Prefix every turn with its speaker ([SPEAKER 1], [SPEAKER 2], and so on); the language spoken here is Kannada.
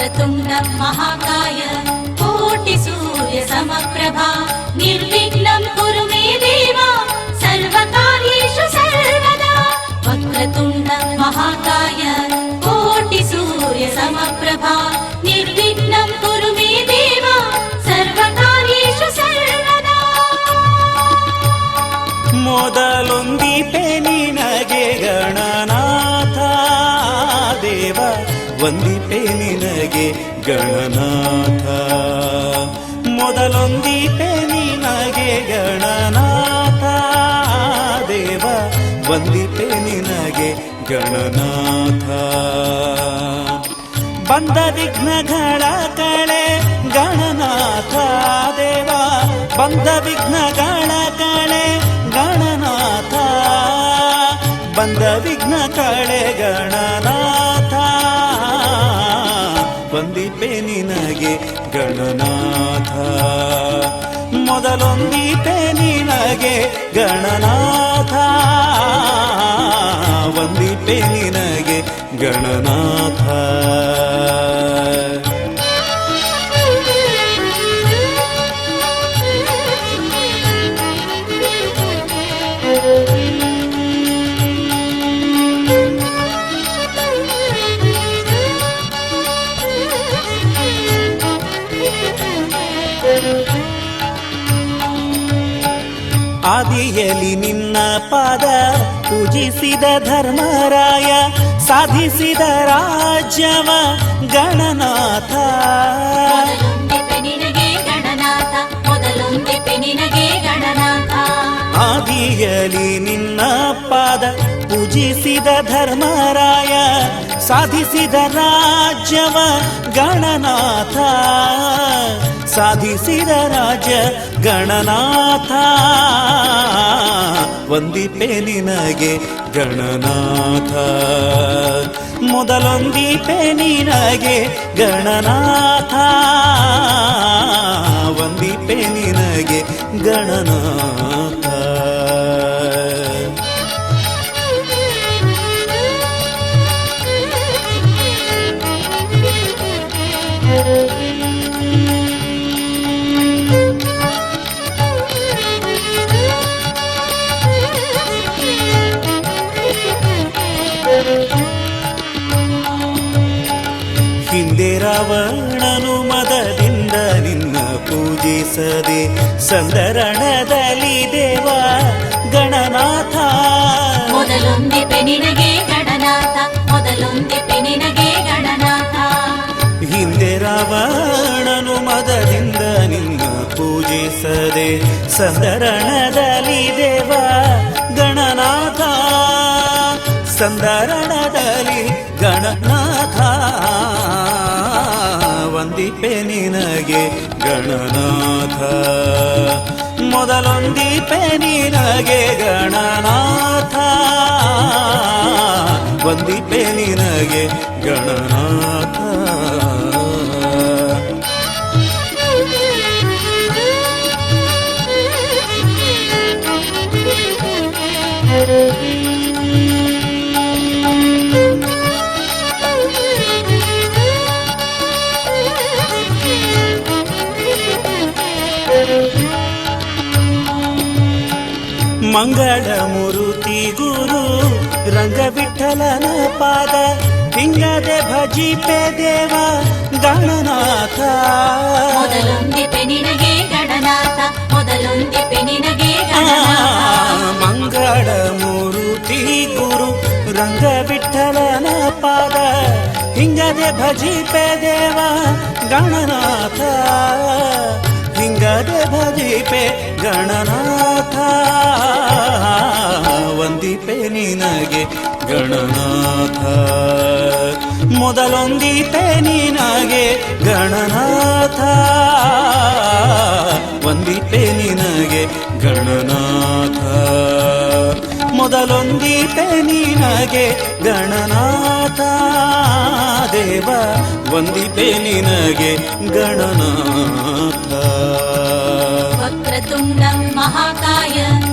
[SPEAKER 1] वक्रतुण्ड महाकाय कोटिसूर्यसमप्रभा निर्विघ्नं कुरु मे देव सर्वकार्येषु सर्वदा वक्रतुण्ड महाकाय कोटिसूर्यसमप्रभा निर्विघ्नं कुरु मे देव सर्वकार्येषु सर्वदा
[SPEAKER 2] ಮೊದಲೊಂದಿಪೆ ನಿನಗೆ ಗಣನಾಥ ದೇವ ಒಂದಿಪೆ ನಿನಗೆ ಗಣನಾಥ. ಮೊದಲೊಂದಿಪೆ ನಿನಗೆ ಗಣನಾಥ. ದೇವ, ಒಂದಿಪೆ ನಿನಗೆ ಗಣನಾಥ. ಬಂದ ವಿಘ್ನಗಳ ಕಳೆ ಗಣನಾಥ. ದೇವ, ಬಂದ ವಿಘ್ನಗಳ ಕಳೆ ಗಣನಾಥ. ಬಂದ ವಿಘ್ನ ಕಳೆ ಗಣನಾಥ ಗಣನಾಥ. ಮೊದಲೊಂದೀತೆ ನಿನಗೆ ಗಣನಾಥ. ಒಂದಿತೆ ನಿನಗೆ ಗಣನಾಥ. ಆದಿಯಲಿ ನಿನ್ನ ಪಾದ ಪೂಜಿಸಿದ ಧರ್ಮರಾಯ ಸಾಧಿಸಿದ ರಾಜ್ಯವ ಗಣನಾಥ. ಆದಿಯಲ್ಲಿ ನಿನ್ನ ಪಾದ ಪೂಜಿಸಿದ ಧರ್ಮರಾಯ ಸಾಧಿಸಿದ ರಾಜ್ಯವ ಗಣನಾಥ. ಸಾಧಿಸಿದ ರಾಜ ಗಣನಾಥ. ಒಂದಿಪೆ ನಿನಗೆ ಗಣನಾಥ. ಮೊದಲೊಂದಿಪೆ ನಿನಗೆ ಗಣನಾಥ. ಒಂದಿಪೆ ನಿನಗೆ ಗಣನಾಥ. ಪೂಜಿಸದೆ ಸಂದರಣದಲ್ಲಿ ದೇವ ಗಣನಾಥ.
[SPEAKER 1] ಮೊದಲೊಂದಿಪೆ ನಿನಗೆ ಗಣನಾಥ ಮೊದಲೊಂದಿಪೆ ನಿನಗೆ ಗಣನಾಥ.
[SPEAKER 2] ಹಿಂದೆ ರಾವಣನು ಮದದಿಂದ ನಿನ್ನ ಪೂಜಿಸದೆ ಸಂದರಣದಲ್ಲಿ ದೇವ ಗಣನಾಥ. ಸಂದರಣದಲ್ಲಿ ಗಣನಾಥ. ಒಂದಿಪೆ ನಿನಗೆ ಗಣನಾಥ. ಮೊದಲೊಂದಿಪೆ ನಿನಗೆ ಗಣನಾಥ. ಒಂದಿಪೆ ನಿನಗೆ ಗಣನಾಥ. ಮಂಗಳ ಮುರುತಿ ಗುರು ರಂಗವಿಠಲನ ಪಾದ ಹಿಂಗದೆ ಭಜಿಪೆ ದೇವ ಗಣನಾಥ.
[SPEAKER 1] ಮೊದಲೊಂದಿಪೆ ನಿನಗೆ ಗಣನಾಥ ಮೊದಲೊಂದಿಪೆ ನಿನಗೆ ಗಣನಾಥ.
[SPEAKER 2] ಮಂಗಳ ಮುರುತಿ ಗುರು ರಂಗವಿಠಲನ ಪಾದ ಹಿಂಗದೆ ಭಜಿಪೆ ದೇವ ಗಣನಾಥ. ಹಿಂಗದೆ ಭಜಿಪೆ ಗಣನಾಥ. ಒಂದೀಪೆ ನಿನಗೆ ಗಣನಾಥ. ಮೊದಲೊಂದೀಪೆ ನಿನಗೆ ಗಣನಾಥ. ಒಂದೀಪೆ ನಿನಗೆ ಗಣನಾಥ. ಮೊದಲೊಂದೀಪೆ ನಿನಗೆ ಗಣನಾಥ. ದೇವ, ಒಂದಿಪೆ ನಿನಗೆ ಗಣನಾಥ.
[SPEAKER 1] ವಕ್ರತುಂಡ ಮಹಾಕಾಯ